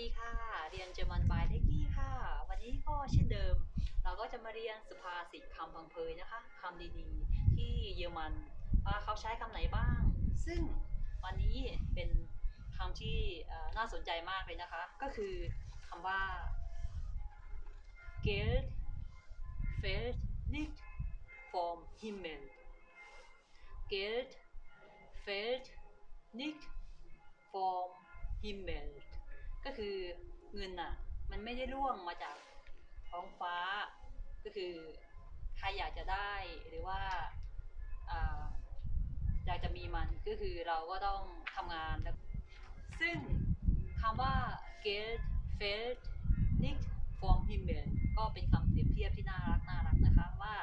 ดีค่ะ เรียนเจอมันบายเล็กกี้ค่ะ วันนี้ก็เช่นเดิม เราก็จะมาเรียนสุภาษิตคำพังเพยนะคะคำดีๆ ที่เยอรมันว่าเขาใช้คำไหนบ้าง ซึ่งวันนี้เป็นคำที่น่าสนใจมากเลยนะคะ ก็คือคำว่า Geld fällt nicht vom Himmel Geld fällt nicht vom Himmel ก็คือเงินน่ะ มันไม่ได้ร่วงมาจากท้องฟ้า ก็คือใครอยากจะได้หรือว่าอ่าอยากจะมีมันก็คือเราก็ต้องทำงาน ซึ่งคำว่า Geld fällt nicht vom Himmel ก็เป็นคำเปรียบเทียบที่น่ารักน่ารักนะคะว่า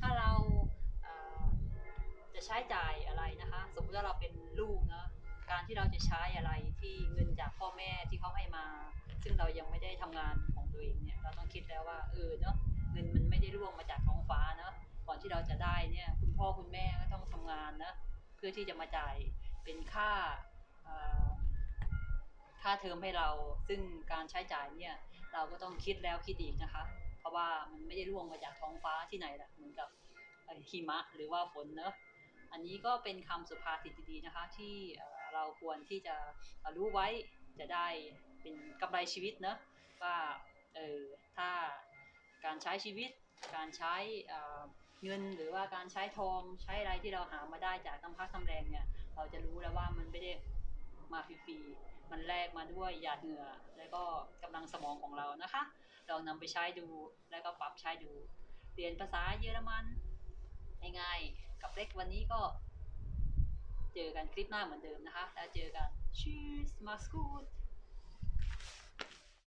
ถ้าเราจะใช้จ่ายอะไรนะคะ สมมติว่าเราเป็นลูกนะ ที่เราจะใช้อะไรที่เงินจากพ่อแม่ที่เขาให้มา ซึ่งเรายังไม่ได้ทำงานของตัวเองเนี่ยเราต้องคิดแล้วว่าเออเนาะเงินมันไม่ได้ร่วงมาจากท้องฟ้าเนาะก่อนที่เราจะได้เนี่ยคุณพ่อคุณแม่ก็ต้องทำงานนะเพื่อที่จะมาจ่ายเป็นค่าค่าเทอมให้เราซึ่งการใช้จ่ายเนี่ยเราก็ต้องคิดแล้วคิดอีกนะคะ เพราะว่ามันไม่ได้ร่วงมาจากท้องฟ้าที่ไหนล่ะเหมือนกับหิมะหรือว่าฝนเนาะอันนี้ก็เป็นคำสุภาษิตดีๆนะคะที่ เราควรที่จะรู้ไว้จะได้เป็นกำไรชีวิตเนอะว่าเออถ้าการใช้ชีวิต การใช้เงินหรือว่าการใช้ทองใช้อะไรที่เราหามาได้จากทำพักทำแรงเนี่ยเราจะรู้แล้วว่ามันไม่ได้มาฟรีๆมันแลกมาด้วยหยาดเหงื่อและก็กำลังสมองของเรานะคะลองนำไปใช้ดูแล้วก็ปรับใช้ดู เรียนภาษาเยอรมันง่ายๆกับเล็กวันนี้ก็ เจอกันคลิปหน้าเหมือนเดิมนะคะ แล้วเจอกัน Tschüss mach's gut